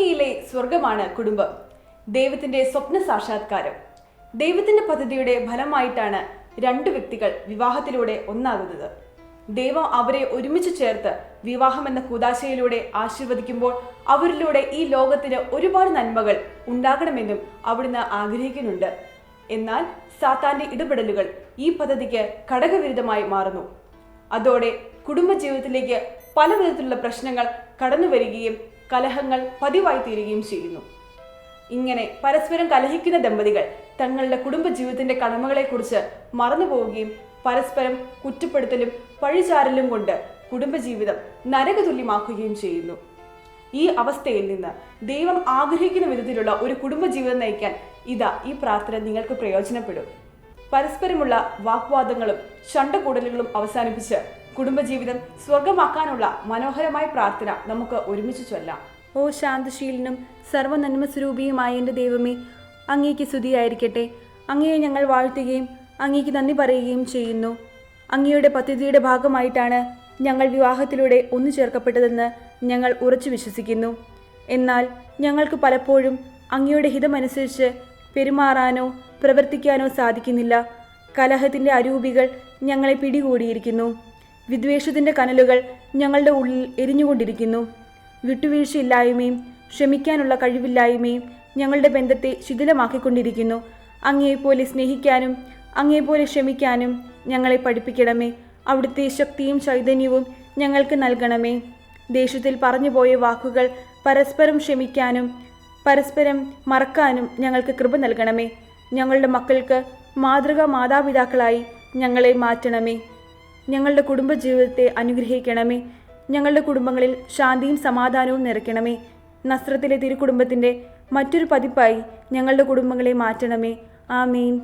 ഭൂമിയിലെ സ്വർഗമാണ് കുടുംബം. ദൈവത്തിന്റെ സ്വപ്ന സാക്ഷാത്കാരം. ദൈവത്തിന്റെ പദ്ധതിയുടെ ഫലമായിട്ടാണ് രണ്ട് വ്യക്തികൾ വിവാഹത്തിലൂടെ ഒന്നാകുന്നത്. ദൈവം അവരെ ഒരുമിച്ച് ചേർത്ത് വിവാഹം എന്ന കൂതാശയിലൂടെ ആശീർവദിക്കുമ്പോൾ അവരിലൂടെ ഈ ലോകത്തിന് ഒരുപാട് നന്മകൾ ഉണ്ടാകണമെന്നും അവിടുന്ന് ആഗ്രഹിക്കുന്നുണ്ട്. എന്നാൽ സാത്താന്റെ ഇടപെടലുകൾ ഈ പദ്ധതിക്ക് ഘടകവിരുദ്ധമായി മാറുന്നു. അതോടെ കുടുംബജീവിതത്തിലേക്ക് പല വിധത്തിലുള്ള പ്രശ്നങ്ങൾ കടന്നു വരികയും കലഹങ്ങൾ പതിവായി തീരുകയും ചെയ്യുന്നു. ഇങ്ങനെ പരസ്പരം കലഹിക്കുന്ന ദമ്പതികൾ തങ്ങളുടെ കുടുംബജീവിതത്തിന്റെ കടമകളെക്കുറിച്ച് മറന്നുപോവുകയും പരസ്പരം കുറ്റപ്പെടുത്തലും പഴിചാരലും കൊണ്ട് കുടുംബജീവിതം നരകതുല്യമാക്കുകയും ചെയ്യുന്നു. ഈ അവസ്ഥയിൽ നിന്ന് ദൈവം ആഗ്രഹിക്കുന്ന വിധത്തിലുള്ള ഒരു കുടുംബജീവിതം നയിക്കാൻ ഇതാ ഈ പ്രാർത്ഥന നിങ്ങൾക്ക് പ്രയോജനപ്പെടും. പരസ്പരമുള്ള വാഗ്വാദങ്ങളും ചണ്ടകൂടലുകളും അവസാനിപ്പിച്ച് കുടുംബജീവിതം സ്വർഗമാക്കാനുള്ള മനോഹരമായ പ്രാർത്ഥന നമുക്ക് ഒരുമിച്ച് ചൊല്ലാം. ഓ ശാന്തശീലനും സർവനന്മ സ്വരൂപിയുമായ എന്റെ ദൈവമേ അങ്ങേക്ക് സ്തുതിയായിരിക്കട്ടെ. അങ്ങയെ ഞങ്ങൾ വാഴ്ത്തുകയും അങ്ങേക്ക് നന്ദി പറയുകയും ചെയ്യുന്നു. അങ്ങയുടെ പദ്ധതിയുടെ ഭാഗമായിട്ടാണ് ഞങ്ങൾ വിവാഹത്തിലൂടെ ഒന്നു ചേർക്കപ്പെട്ടതെന്ന് ഞങ്ങൾ ഉറച്ചു വിശ്വസിക്കുന്നു. എന്നാൽ ഞങ്ങൾക്ക് പലപ്പോഴും അങ്ങയുടെ ഹിതമനുസരിച്ച് പെരുമാറാനോ പ്രവർത്തിക്കാനോ സാധിക്കുന്നില്ല. കലഹത്തിന്റെ അരൂപികൾ ഞങ്ങളെ പിടികൂടിയിരിക്കുന്നു. വിദ്വേഷത്തിന്റെ കനലുകൾ ഞങ്ങളുടെ ഉള്ളിൽ എരിഞ്ഞുകൊണ്ടിരിക്കുന്നു. വിട്ടുവീഴ്ചയില്ലായ്മയും ക്ഷമിക്കാനുള്ള കഴിവില്ലായ്മയും ഞങ്ങളുടെ ബന്ധത്തെ ശിഥിലമാക്കിക്കൊണ്ടിരിക്കുന്നു. അങ്ങേപോലെ സ്നേഹിക്കാനും അങ്ങേപോലെ ക്ഷമിക്കാനും ഞങ്ങളെ പഠിപ്പിക്കണമേ. അവിടുത്തെ ശക്തിയും ചൈതന്യവും ഞങ്ങൾക്ക് നൽകണമേ. ദേഷ്യത്തിൽ പറഞ്ഞുപോയ വാക്കുകൾ പരസ്പരം ക്ഷമിക്കാനും പരസ്പരം മറക്കാനും ഞങ്ങൾക്ക് കൃപ നൽകണമേ. ഞങ്ങളുടെ മക്കൾക്ക് മാതൃകാ മാതാപിതാക്കളായി ഞങ്ങളെ മാറ്റണമേ. ഞങ്ങളുടെ കുടുംബജീവിതത്തെ അനുഗ്രഹിക്കണമേ. ഞങ്ങളുടെ കുടുംബങ്ങളിൽ ശാന്തിയും സമാധാനവും നിറയ്ക്കണമേ. നസ്രത്തിലെ തിരുക്കുടുംബത്തിന്റെ മറ്റൊരു പതിപ്പായി ഞങ്ങളുടെ കുടുംബങ്ങളെ മാറ്റണമേ. ആമീൻ.